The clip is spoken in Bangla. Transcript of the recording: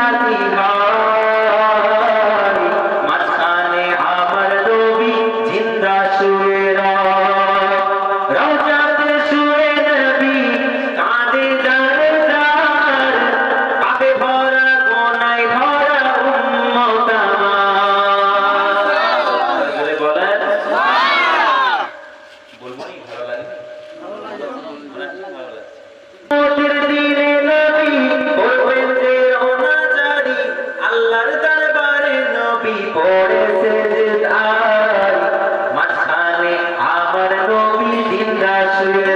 বিচার পড়েছে যে তাই মাঝখানে আমার নবী দিন শুয়ে